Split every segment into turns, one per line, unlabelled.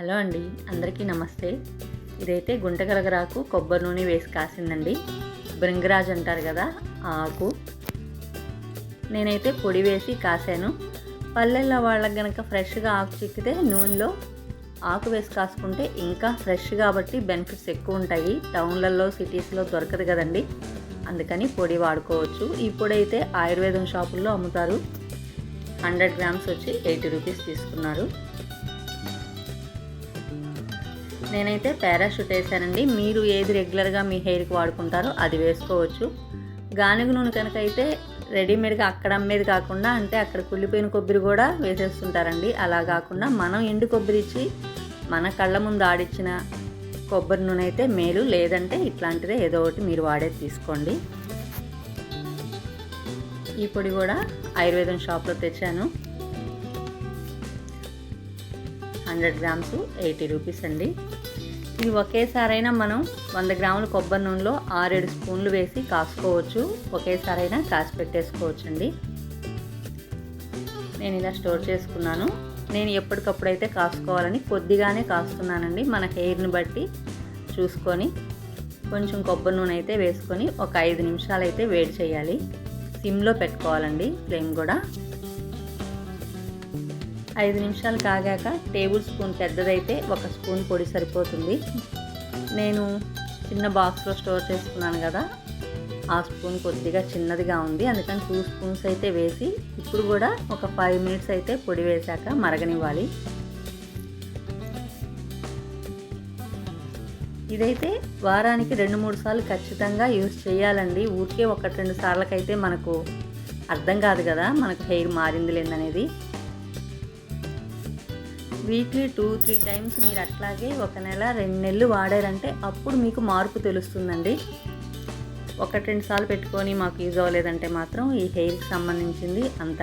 Hello అండి అందరికీ నమస్తే. ఇదైతే గుంటగలగరాకు కొబ్బరి నూనె వేసి కాసిందండి. బృంగరాజ్ అంటారు కదా ఆ ఆకు. నేనైతే పొడి వేసి కాసాను. పల్లెల్లో వాళ్ళకి కనుక ఫ్రెష్గా ఆకు చిక్కితే నూనెలో ఆకు వేసి కాసుకుంటే ఇంకా ఫ్రెష్ కాబట్టి బెనిఫిట్స్ ఎక్కువ ఉంటాయి. టౌన్లలో సిటీస్లో దొరకదు కదండి. అందుకని పొడి వాడుకోవచ్చు. ఈ పొడి అయితే ఆయుర్వేదం షాపుల్లో అమ్ముతారు. హండ్రెడ్ గ్రామ్స్ వచ్చి ఎయిటీ రూపీస్ తీసుకున్నారు. నేనైతే పారాషూట్ వేసానండి మీరు ఏది రెగ్యులర్గా మీ హెయిర్కి వాడుకుంటారో అది వేసుకోవచ్చు. గానుగ నూనె కనుక అయితే రెడీమేడ్గా అక్కడ అమ్మేది కాకుండా అంటే అక్కడ కుళ్ళిపోయిన కొబ్బరి కూడా వేసేస్తుంటారండి. అలా కాకుండా మనం ఎండు కొబ్బరి ఇచ్చి మన కళ్ళ ముందు ఆడిచ్చిన కొబ్బరి నూనె అయితే మేలు. లేదంటే ఇట్లాంటిదే ఏదో ఒకటి మీరు వాడేది తీసుకోండి. ఈ పొడి కూడా ఆయుర్వేదం షాప్లో తెచ్చాను. హండ్రెడ్ గ్రామ్స్ ఎయిటీ రూపీస్ అండి. ఇది ఒకేసారైనా మనం వంద గ్రాముల కొబ్బరి నూనెలో ఆరేడు స్పూన్లు వేసి కాసుకోవచ్చు. ఒకేసారైనా కాసి పెట్టేసుకోవచ్చండి. నేను ఇలా స్టోర్ చేసుకున్నాను. నేను ఎప్పటికప్పుడు అయితే కాసుకోవాలని కొద్దిగానే కాస్తున్నానండి. మన హెయిర్ని బట్టి చూసుకొని కొంచెం కొబ్బరి నూనె అయితే వేసుకొని ఒక ఐదు నిమిషాలు అయితే వేడి చేయాలి. సిమ్లో పెట్టుకోవాలండి. ఫ్లేమ్ కూడా ఐదు నిమిషాలు కాగాక టేబుల్ స్పూన్ పెద్దదైతే ఒక స్పూన్ పొడి సరిపోతుంది. నేను చిన్న బాక్స్లో స్టోర్ చేసుకున్నాను కదా ఆ స్పూన్ కొద్దిగా చిన్నదిగా ఉంది. అందుకని టూ స్పూన్స్ అయితే వేసి ఇప్పుడు కూడా ఒక ఫైవ్ మినిట్స్ అయితే పొడి వేశాక మరగనివ్వాలి. ఇదైతే వారానికి రెండు మూడు సార్లు ఖచ్చితంగా యూస్ చేయాలండి. ఊరికే ఒకటి రెండు సార్లకైతే మనకు అర్థం కాదు కదా మనకు హెయిర్ మారింది లేదనేది. వీక్లీ టూ త్రీ టైమ్స్ మీరు అట్లాగే ఒక నెల రెండు నెలలు వాడారంటే అప్పుడు మీకు మార్పు తెలుస్తుందండి. ఒకటి రెండు సార్లు పెట్టుకొని మాకు యూజ్ అవ్వలేదంటే మాత్రం ఈ హెయిర్కి సంబంధించింది అంత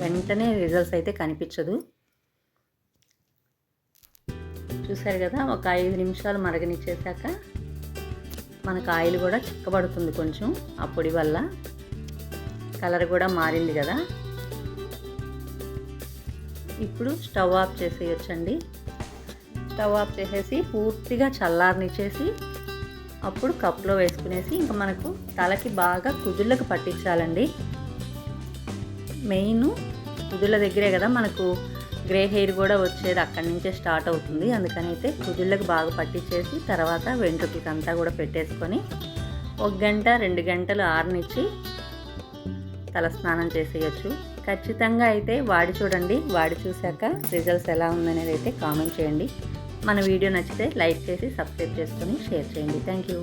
వెంటనే రిజల్ట్స్ అయితే కనిపించదు. చూసారు కదా ఒక ఐదు నిమిషాలు మరగనిచ్చేసాక మనకు ఆయిల్ కూడా చిక్కబడుతుంది కొంచెం ఆ పొడి వల్ల. కలర్ కూడా మారింది కదా. ఇప్పుడు స్టవ్ ఆఫ్ చేసేయచ్చండి. స్టవ్ ఆఫ్ చేసేసి పూర్తిగా చల్లారనిచ్చేసి అప్పుడు కప్లో వేసుకునేసి ఇంకా మనకు తలకి బాగా కుదుళ్ళకు పట్టించాలండి. మెయిన్ కుదుళ్ళ దగ్గరే కదా మనకు గ్రే హెయిర్ కూడా వచ్చేది అక్కడి నుంచే స్టార్ట్ అవుతుంది. అందుకని అయితే కుదుళ్ళకు బాగా పట్టించేసి తర్వాత వెంట్రుకలకి అంతా కూడా పెట్టేసుకొని ఒక గంట రెండు గంటలు ఆరనిచ్చి తలస్నానం చేసేయచ్చు. ఖచ్చితంగా అయితే వాడి చూడండి. వాడి చూశాక రిజల్ట్స్ ఎలా ఉందనేది అయితే కామెంట్ చేయండి. మన వీడియో నచ్చితే లైక్ చేసి సబ్స్క్రైబ్ చేసుకొని షేర్ చేయండి. Thank you